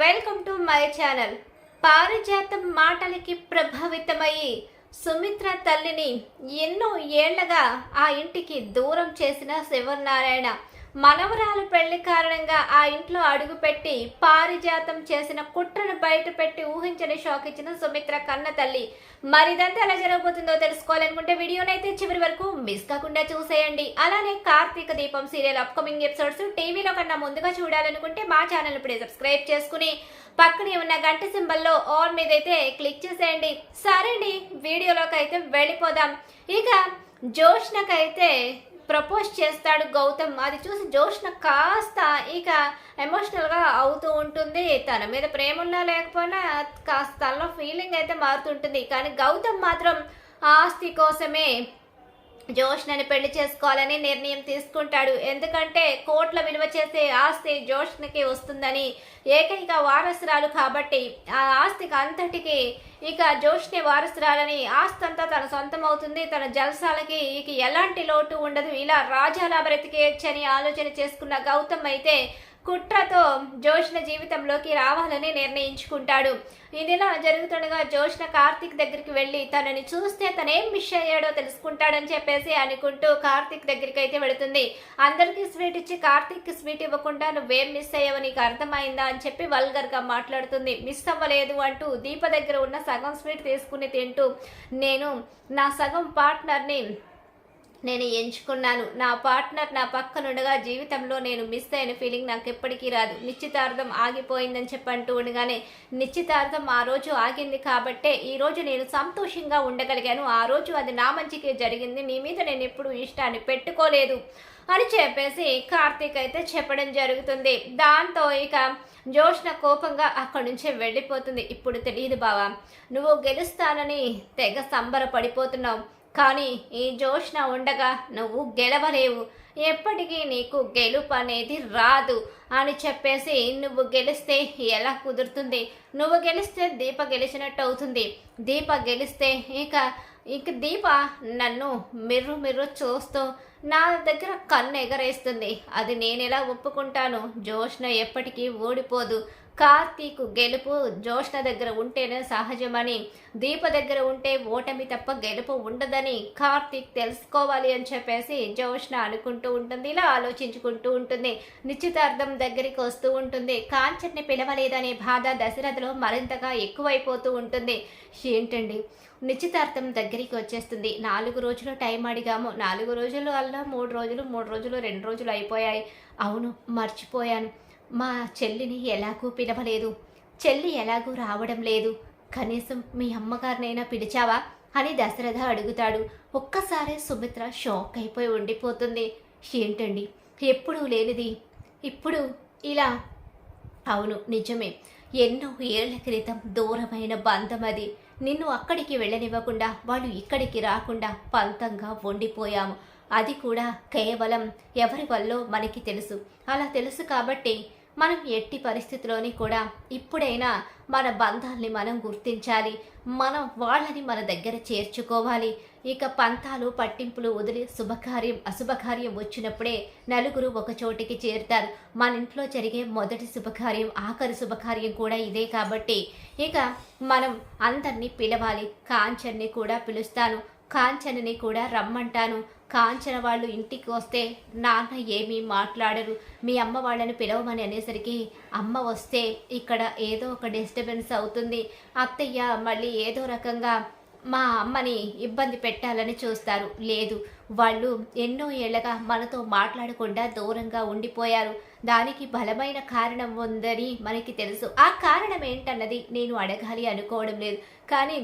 Welcome to my channel. పారిజాతం మాటలకి ప్రభావితమయ్యి సుమిత్ర తల్లిని ఎన్నో ఏళ్ళగా ఆ ఇంటికి దూరం చేసిన శివనారాయణ. మనవరాలు పెళ్ళి కారణంగా ఆ ఇంట్లో అడుగుపెట్టి పారిజాతం చేసిన కుట్రను బయట పెట్టి ఊహించని షాక్ ఇచ్చిన సుమిత్ర కన్న తల్లి. మరిదంతా ఎలా జరగబోతుందో తెలుసుకోవాలనుకుంటే వీడియోనైతే చివరి వరకు మిస్ కాకుండా చూసేయండి. అలానే కార్తీక దీపం సీరియల్ అప్కమింగ్ ఎపిసోడ్స్ టీవీలో కన్నా ముందుగా చూడాలనుకుంటే మా ఛానల్ ఇప్పుడే సబ్స్క్రైబ్ చేసుకుని పక్కనే ఉన్న గంట సింబల్లో ఆల్ మీద అయితే క్లిక్ చేసేయండి. సరే అండి వీడియోలోకి అయితే వెళ్ళిపోదాం. ఇక జోష్నకైతే ప్రపోజ్ చేస్తాడు గౌతమ్. అది చూసి జోష్న కాస్త ఇక ఎమోషనల్గా అవుతూ ఉంటుంది. తన మీద ప్రేమ ఉన్నా లేకపోయినా కాస్త తనలో ఫీలింగ్ అయితే మారుతుంటుంది. కానీ గౌతమ్ మాత్రం ఆస్తి కోసమే జోష్నని పెళ్ళి చేసుకోవాలని నిర్ణయం తీసుకుంటాడు. ఎందుకంటే కోట్ల విలువ చేసే ఆస్తి జోష్నకి వస్తుందని ఏకైక వారసురాలు కాబట్టి ఆ ఆస్తికి అంతటికి ఇక జోష్ని వారసురాలని ఆస్తి అంతా తన సొంతం అవుతుంది తన జలసాలకి ఇక ఎలాంటి లోటు ఉండదు. ఇలా రాజాలా బ్రతికేయచ్చని ఆలోచన చేసుకున్న గౌతమ్ అయితే కుట్రతో జోష్న జీవితంలోకి రావాలని నిర్ణయించుకుంటాడు. ఇదిలా జరుగుతుండగా జోష్న కార్తిక్ దగ్గరికి వెళ్ళి తనని చూస్తే తనేం మిస్ అయ్యాడో తెలుసుకుంటాడని చెప్పేసి అనుకుంటూ కార్తిక్ దగ్గరికి అయితే వెళుతుంది. అందరికీ స్వీట్ ఇచ్చి కార్తిక్ స్వీట్ ఇవ్వకుండా నువ్వేం మిస్ అయ్యావు నీకు అర్థమైందా అని చెప్పి వల్గర్గా మాట్లాడుతుంది. మిస్ అవ్వలేదు అంటూ దీప దగ్గర ఉన్న సగం స్వీట్ తీసుకుని తింటూ నేను నా సగం పార్ట్నర్ని నేను ఎంచుకున్నాను. నా పార్ట్నర్ నా పక్కనుండగా జీవితంలో నేను మిస్ అయిన ఫీలింగ్ నాకు ఎప్పటికీ రాదు. నిశ్చితార్థం ఆగిపోయిందని చెప్పంటూ ఉండగానే నిశ్చితార్థం ఆ రోజు ఆగింది కాబట్టే ఈరోజు నేను సంతోషంగా ఉండగలిగాను. ఆ రోజు అది నా మంచికే జరిగింది. నీ మీద నేను ఎప్పుడు ఇష్టాన్ని పెట్టుకోలేదు. అని చెప్పేసి కార్తీక్ అయితే చెప్పడం జరుగుతుంది. దాంతో ఇక జోష్న కోపంగా అక్కడి నుంచే వెళ్ళిపోతుంది. ఇప్పుడు తెలియదు బావా నువ్వు గెలుస్తానని తెగ సంబరపడిపోతున్నావు. కానీ ఈ జోష్న ఉండగా నువ్వు గెలవలేవు. ఎప్పటికీ నీకు గెలుపు అనేది రాదు అని చెప్పేసి నువ్వు గెలిస్తే ఎలా కుదురుతుంది? నువ్వు గెలిస్తే దీప గెలిచినట్టు అవుతుంది. దీప గెలిస్తే ఇక ఇక దీప నన్ను మిర్రు మిర్రు చూస్తూ నా దగ్గర కన్ను ఎగరేస్తుంది. అది నేను ఎలా ఒప్పుకుంటాను? జోష్న ఎప్పటికీ ఓడిపోదు. కార్తీక్ గెలుపు జ్యోష్ణ దగ్గర ఉంటేనే సహజమని దీప దగ్గర ఉంటే ఓటమి తప్ప గెలుపు ఉండదని కార్తీక్ తెలుసుకోవాలి అని చెప్పేసి జ్యోష్ణ అనుకుంటూ ఉంటుంది ఇలా ఆలోచించుకుంటూ ఉంటుంది. నిశ్చితార్థం దగ్గరికి వస్తూ ఉంటుంది. కాంచన్ని పిలవలేదనే బాధ దశరథలో మరింతగా ఎక్కువైపోతూ ఉంటుంది. ఏంటండి? నిశ్చితార్థం దగ్గరికి వచ్చేస్తుంది. నాలుగు రోజులు టైం అడిగాము. నాలుగు రోజులు వల్ల మూడు రోజులు మూడు రోజులు రెండు రోజులు అయిపోయాయి. అవును మర్చిపోయాను. మా చెల్లిని ఎలాగూ పిలవలేదు. చెల్లి ఎలాగూ రావడం లేదు. కనీసం మీ అమ్మగారినైనా పిలిచావా? అని దశరథ అడుగుతాడు. ఒక్కసారి సుమిత్ర షాక్ అయిపోయి ఉండిపోతుంది. ఏంటండి? ఎప్పుడూ లేనిది. ఇప్పుడు ఇలా? అవును నిజమే. ఎన్నో ఏళ్ళ క్రితం దూరమైన బంధం అది. నిన్ను అక్కడికి వెళ్ళనివ్వకుండా వాళ్ళు ఇక్కడికి రాకుండా పంతంగా వండిపోయాము అది కూడా కేవలం ఎవరి వల్ల మనకి తెలుసు. అలా తెలుసు కాబట్టి మనం ఎట్టి పరిస్థితిలోని కూడా ఇప్పుడైనా మన బంధాల్ని మనం గుర్తించాలి మనం వాళ్ళని మన దగ్గర చేర్చుకోవాలి. ఇక పంతాలు పట్టింపులు వదిలి శుభకార్యం అశుభకార్యం వచ్చినప్పుడే నలుగురు ఒక చోటికి చేరుతారు. మన ఇంట్లో జరిగే మొదటి శుభకార్యం ఆఖరి శుభకార్యం కూడా ఇదే కాబట్టి ఇక మనం అందరినీ పిలవాలి. కాంచన్ని కూడా పిలుస్తాను. కాంచనని కూడా రమ్మంటాను. కాంచన వాళ్ళు ఇంటికి వస్తే నాన్న ఏమీ మాట్లాడరు మీ అమ్మ వాళ్ళని పిలవమని అనేసరికి అమ్మ వస్తే ఇక్కడ ఏదో ఒక డిస్టర్బెన్స్ అవుతుంది. అత్తయ్య మళ్ళీ ఏదో రకంగా మా అమ్మని ఇబ్బంది పెట్టాలని చూస్తారు. లేదు వాళ్ళు ఎన్నో ఏళ్ళగా మనతో మాట్లాడకుండా దూరంగా ఉండిపోయారు. దానికి బలమైన కారణం ఉందని మనకి తెలుసు. ఆ కారణం ఏంటన్నది నేను అడగాలి అనుకోవడం లేదు. కానీ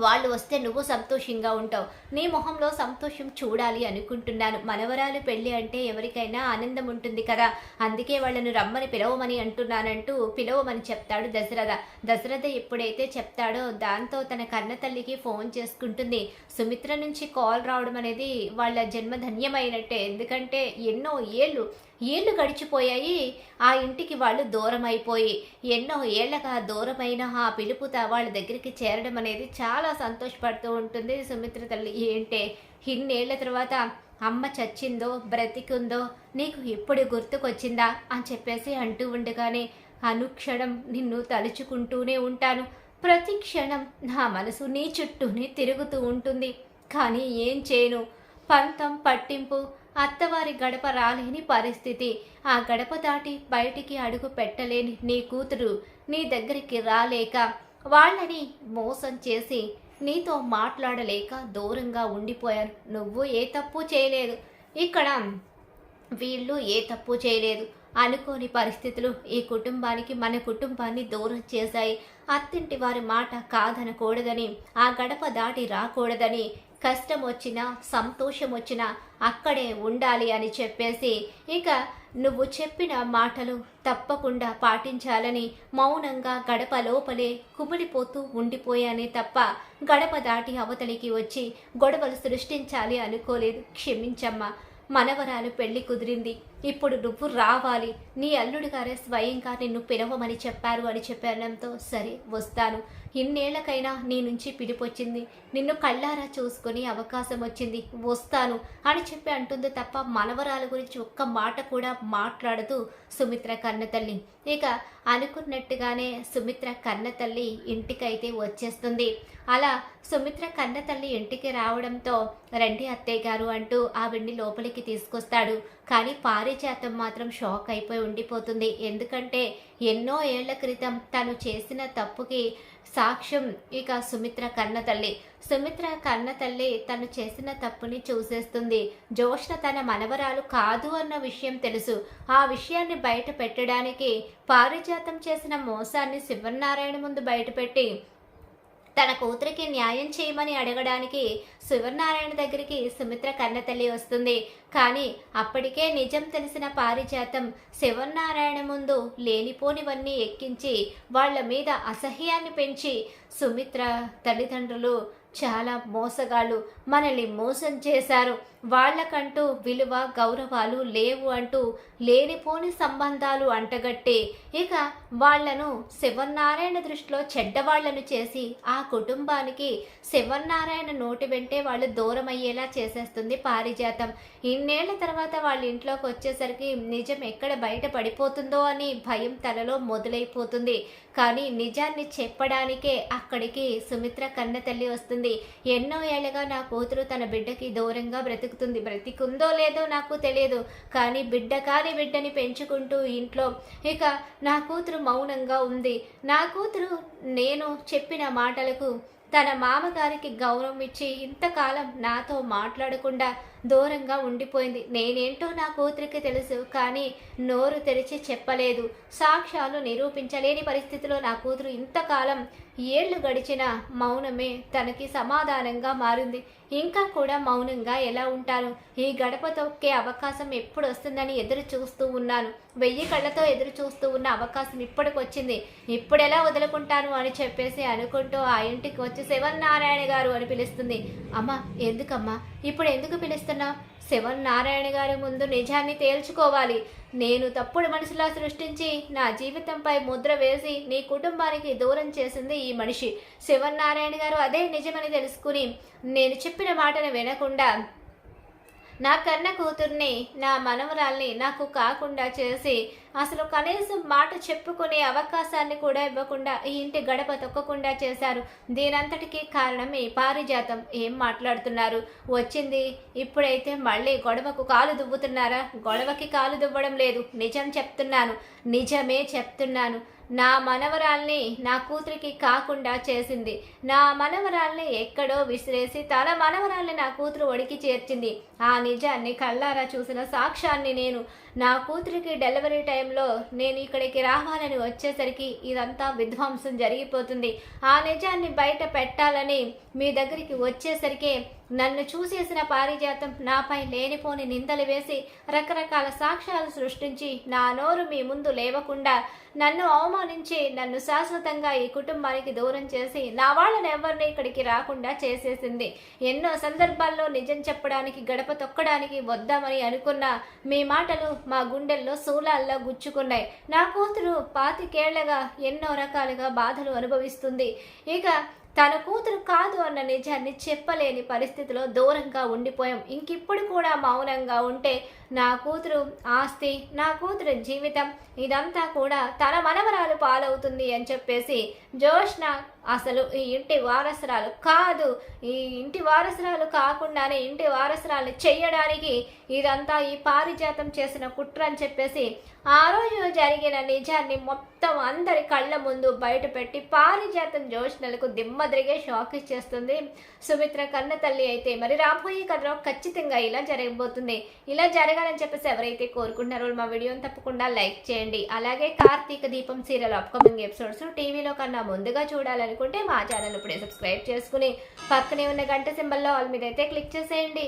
వాళ్ళు వస్తే నువ్వు సంతోషంగా ఉంటావు. నీ మొహంలో సంతోషం చూడాలి అనుకుంటున్నాను. మనవరాలు పెళ్ళి అంటే ఎవరికైనా ఆనందం ఉంటుంది కదా. అందుకే వాళ్ళను రమ్మని పిలవమని అంటున్నానంటూ పిలవమని చెప్తాడు దశరథ. దశరథ ఎప్పుడైతే చెప్తాడో దాంతో తన కన్న తల్లికి ఫోన్ చేసుకుంటుంది. సుమిత్ర నుంచి కాల్ రావడం అనేది వాళ్ళ జన్మధన్యమైనట్టే. ఎందుకంటే ఎన్నో ఏళ్ళు ఏళ్ళు గడిచిపోయాయి. ఆ ఇంటికి వాళ్ళు దూరం అయిపోయి ఎన్నో ఏళ్ళగా దూరమైన ఆ పిలుపుత వాళ్ళ దగ్గరికి చేరడం అనేది చాలా సంతోషపడుతూ ఉంటుంది సుమిత్ర తల్లి. ఏంటే? ఇన్నేళ్ళ తర్వాత అమ్మ చచ్చిందో బ్రతికుందో నీకు ఎప్పుడు గుర్తుకొచ్చిందా? అని చెప్పేసి అంటూ ఉండగానే అనుక్షణం నిన్ను తలుచుకుంటూనే ఉంటాను. ప్రతి క్షణం నా మనసు నీ చుట్టూనే తిరుగుతూ ఉంటుంది. కానీ ఏం చేయను? పంతం పట్టింపు అత్తవారి గడప రాలేని పరిస్థితి. ఆ గడప దాటి బయటికి అడుగు పెట్టలేని నీ కూతురు నీ దగ్గరికి రాలేక వాళ్ళని మోసం చేసి నీతో మాట్లాడలేక దూరంగా ఉండిపోయారు నువ్వు ఏ తప్పు చేయలేదు. ఇక్కడ వీళ్ళు ఏ తప్పు చేయలేదు. అనుకోని పరిస్థితులు ఈ కుటుంబానికి మన కుటుంబాన్ని దూరం చేశాయి. అత్తింటి వారి మాట కాదనకూడదని ఆ గడప దాటి రాకూడదని కష్టం వచ్చినా సంతోషం వచ్చినా అక్కడే ఉండాలి అని చెప్పేసి ఇక నువ్వు చెప్పిన మాటలు తప్పకుండా పాటించాలని మౌనంగా గడప లోపలే కుమిలిపోతూ ఉండిపోయానే తప్ప గడప దాటి అవతలికి వచ్చి గొడవలు సృష్టించాలి అనుకోలేదు. క్షమించమ్మా. మనవరాలు పెళ్ళి కుదిరింది. ఇప్పుడు నువ్వు రావాలి. నీ అల్లుడు గారే స్వయంగా నిన్ను పిలవమని చెప్పారు అని చెప్పడంతో సరే వస్తాను. ఇన్నేళ్ళకైనా నీ నుంచి పిలిపొచ్చింది. నిన్ను కళ్ళారా చూసుకునే అవకాశం వచ్చింది. వస్తాను అని చెప్పి అంటుంది తప్ప మనవరాల గురించి ఒక్క మాట కూడా మాట్లాడదు సుమిత్ర కన్నతల్లి. ఇక అనుకున్నట్టుగానే సుమిత్ర కన్నతల్లి ఇంటికైతే వచ్చేస్తుంది. అలా సుమిత్ర కన్నతల్లి ఇంటికి రావడంతో రండి అత్తయ్య గారు అంటూ ఆవిడ్ని లోపలికి తీసుకొస్తాడు. కానీ పారిజాతం మాత్రం షాక్ అయిపోయి ఉండిపోతుంది. ఎందుకంటే ఎన్నో ఏళ్ళ క్రితం తను చేసిన తప్పుకి సాక్ష్యం ఇక సుమిత్ర కన్న తల్లి సుమిత్ర కన్న తల్లి తను చేసిన తప్పుని చూసేస్తుంది. జోష్ణ తన మనవరాలు కాదు అన్న విషయం తెలుసు. ఆ విషయాన్ని బయట పెట్టడానికి పారిజాతం చేసిన మోసాన్ని శివనారాయణ ముందు బయటపెట్టి తన కూతురికి న్యాయం చేయమని అడగడానికి శివనారాయణ దగ్గరికి సుమిత్ర కన్నతల్లి వస్తుంది. కానీ అప్పటికే నిజం తెలిసిన పారిజాతం శివనారాయణ ముందు లేనిపోనివన్నీ ఎక్కించి వాళ్ళ మీద అసహ్యాన్ని పెంచి సుమిత్ర తల్లిదండ్రులు చాలా మోసగాళ్ళు మనల్ని మోసం చేశారు. వాళ్ళకంటూ విలువ గౌరవాలు లేవు అంటూ లేనిపోని సంబంధాలు అంటగట్టే. ఇక వాళ్ళను శివనారాయణ దృష్టిలో చెడ్డవాళ్ళను చేసి ఆ కుటుంబానికి శివనారాయణ నోటి వెంటే వాళ్ళు దూరం అయ్యేలా చేసేస్తుంది పారిజాతం. ఇన్నేళ్ళ తర్వాత వాళ్ళ ఇంట్లోకి వచ్చేసరికి నిజం ఎక్కడ బయట పడిపోతుందో అని భయం తలలో మొదలైపోతుంది. కానీ నిజాన్ని చెప్పడానికే అక్కడికి సుమిత్ర కన్న తల్లి వస్తుంది. ఎన్నో ఏళ్ళగా నా కూతురు తన బిడ్డకి దూరంగా బ్రతుకుతుంది. బ్రతికుందో లేదో నాకు తెలియదు. కానీ బిడ్డ కాని బిడ్డని పెంచుకుంటూ ఇంట్లో ఇక నా కూతురు మౌనంగా ఉంది. నా కూతురు నేను చెప్పిన మాటలకు తన మామగారికి గౌరవం ఇచ్చి ఇంతకాలం నాతో మాట్లాడకుండా దూరంగా ఉండిపోయింది. నేనేంటో నా కూతురికి తెలుసు కానీ నోరు తెరిచి చెప్పలేదు. సాక్ష్యాలు నిరూపించలేని పరిస్థితిలో నా కూతురు ఇంతకాలం ఏళ్ళు గడిచిన మౌనమే తనకి సమాధానంగా మారింది. ఇంకా కూడా మౌనంగా ఎలా ఉంటాను ఈ గడప తొక్కే అవకాశం ఎప్పుడు వస్తుందని ఎదురు చూస్తూ ఉన్నాను. వెయ్యి కళ్ళతో ఎదురు చూస్తూ ఉన్న అవకాశం ఇప్పటికొచ్చింది. ఇప్పుడు ఎలా వదులుకుంటాను అని చెప్పేసి అనుకుంటూ ఆ ఇంటికి వచ్చి శివనారాయణ గారు అని పిలుస్తుంది. అమ్మ ఎందుకమ్మా? ఇప్పుడు ఎందుకు శవ నారాయణ గారి ముందు నిజాన్ని తేల్చుకోవాలి. నేను తప్పుడు మనిషిలా సృష్టించి నా జీవితంపై ముద్ర వేసి నీ కుటుంబానికి దూరం చేసింది ఈ మనిషి. శివనారాయణ గారు అదే నిజమని తెలుసుకుని నేను చెప్పిన మాటను వినకుండా నా కన్న కూతుర్ని నా మనవరాల్ని నాకు కాకుండా చేసి అసలు కనీసం మాట చెప్పుకునే అవకాశాన్ని కూడా ఇవ్వకుండా ఈ ఇంటి గడప తొక్కకుండా చేశారు. దీనంతటికీ కారణం ఈ పారిజాతం. ఏం మాట్లాడుతున్నారు? వచ్చింది. ఇప్పుడైతే మళ్ళీ గొడవకు కాలు దువ్వుతున్నారా? గొడవకి కాలు దువ్వడం లేదు. నిజం చెప్తున్నాను. నిజమే చెప్తున్నాను. నా మనవరాల్ని నా కూతురికి కాకుండా చేసింది. నా మనవరాల్ని ఎక్కడో విసిరేసి తన మనవరాల్ని నా కూతురు ఒడికి చేర్చింది. ఆ నిజాన్ని కళ్ళారా చూసిన సాక్ష్యాన్ని నేను నా కూతురికి డెలివరీ టైంలో నేను ఇక్కడికి రావాలని వచ్చేసరికి ఇదంతా విధ్వంసం జరిగిపోతుంది. ఆ నిజాన్ని బయట పెట్టాలని మీ దగ్గరికి వచ్చేసరికి నన్ను చూసేసిన పారిజాతం నాపై లేనిపోని నిందలు వేసి రకరకాల సాక్ష్యాలు సృష్టించి నా నోరు మీ ముందు లేవకుండా నన్ను అవమానించి నన్ను శాశ్వతంగా ఈ కుటుంబానికి దూరం చేసి నా వాళ్ళని ఎవరిని ఇక్కడికి రాకుండా చేసేసింది. ఎన్నో సందర్భాల్లో నిజం చెప్పడానికి గడప తొక్కడానికి వద్దామని అనుకున్న మీ మాటలు మా గుండెల్లో శూలాల్లో గుచ్చుకున్నాయి. నా కూతురు పాతికేళ్ళగా ఎన్నో రకాలుగా బాధలు అనుభవిస్తుంది. ఇక తన కూతురు కాదు అన్న నిజాన్ని చెప్పలేని పరిస్థితిలో దూరంగా ఉండిపోయాం. ఇంకిప్పుడు కూడా మౌనంగా ఉంటే నా కూతురు ఆస్తి నా కూతురు జీవితం ఇదంతా కూడా తన మనవరాలు పాలవుతుంది అని చెప్పేసి జోష్న అసలు ఈ ఇంటి వారసురాలు కాదు ఈ ఇంటి వారసురాలు కాకుండానే ఇంటి వారసురాలు చెయ్యడానికి ఇదంతా ఈ పారిజాతం చేసిన కుట్ర అని చెప్పేసి ఆ రోజు జరిగిన నిజాన్ని మొత్తం అందరి కళ్ళ ముందు బయటపెట్టి పారిజాతం జోష్నలకు దిమ్మదిరిగే షాక్ ఇచ్చేస్తుంది. సుమిత్ర కన్న తల్లి అయితే మరి రాబోయే కథలో ఖచ్చితంగా ఇలా జరగబోతుంది. ఇలా జరగాలని చెప్పేసి ఎవరైతే కోరుకుంటున్నారో మా వీడియోని తప్పకుండా లైక్ చేయండి. అలాగే కార్తీక దీపం సీరియల్ అప్కమింగ్ ఎపిసోడ్స్ టీవీలో కన్నా ముందుగా చూడాలనుకుంటే మా ఛానల్ ఇప్పుడే సబ్స్క్రైబ్ చేసుకుని పక్కనే ఉన్న గంట సింబల్లో ఆల్ మీద అయితే క్లిక్ చేసేయండి.